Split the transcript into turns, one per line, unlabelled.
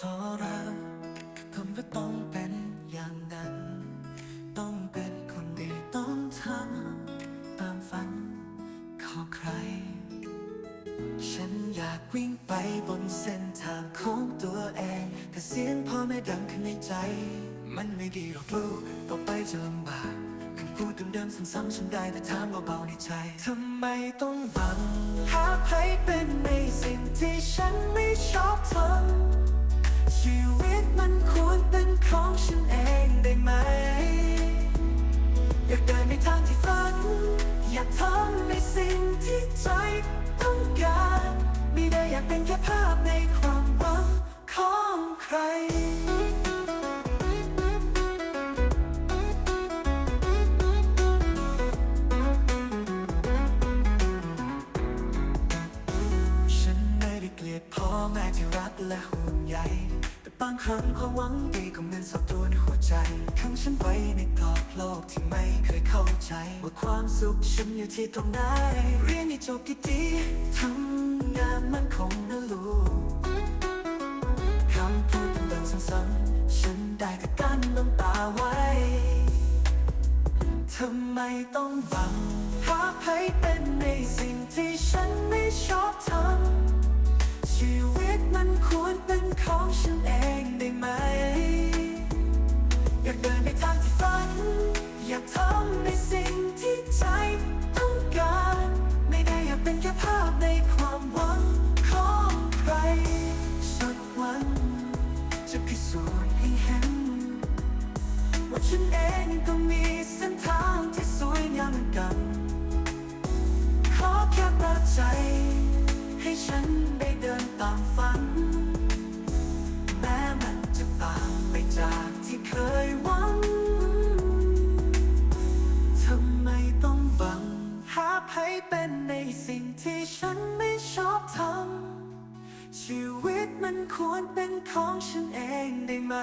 ทรผมก็ต้องเป็นอย่างนั้น ต้องเป็นคนดีต้องทำตามฝันของใคร ฉันอยากวิ่งไปบนเส้นทางของตัวเองแต่เสียงพ่อแม่ดังขึ้นในใจ มันไม่ดีหรอกลูกต่อไปจะลำบากคำพูดเดิมๆซ้ำๆฉันได้แต่ถามเบาๆในใจทำไมต้องบังหาใครเป็นในสิ่ง ที่ใจต้องการ ไม่ได้อยากเป็นแค่ภาพในความหวังของใคร ฉันไม่ได้เกลียดพ่อแม่ที่รักและห่วงใยางครั้งความหวังดีก็เหมือนสอบตัวนหัวใจขังฉันไว้ในกรอบโลกที่ไม่เคยเข้าใจ ว่าความสุขฉันอยู่ที่ตรงไหนเรียนให้จบดีๆทำงานมันคงนะลูกคำพูดเดิมๆซ้ำๆฉันได้แต่กั้นน้ำตาไว้ทำไมต้องบังหาใครเป็นในสิ่งที่ฉันไม่ชอบทำชีวิตมันควรเป็นของฉันเอง ฉันเองก็มีเส้นทางที่สวยงามเหมือนกัน ขอแค่เปิดใจ ให้ฉันได้เดินตามฝัน แม้มันจะต่างไปจากที่เคยหวัง ทำไมต้องบังหาให้เป็นในสิ่งที่ฉันไม่ชอบทำ ชีวิตมันควรเป็นของฉันเองได้ไหม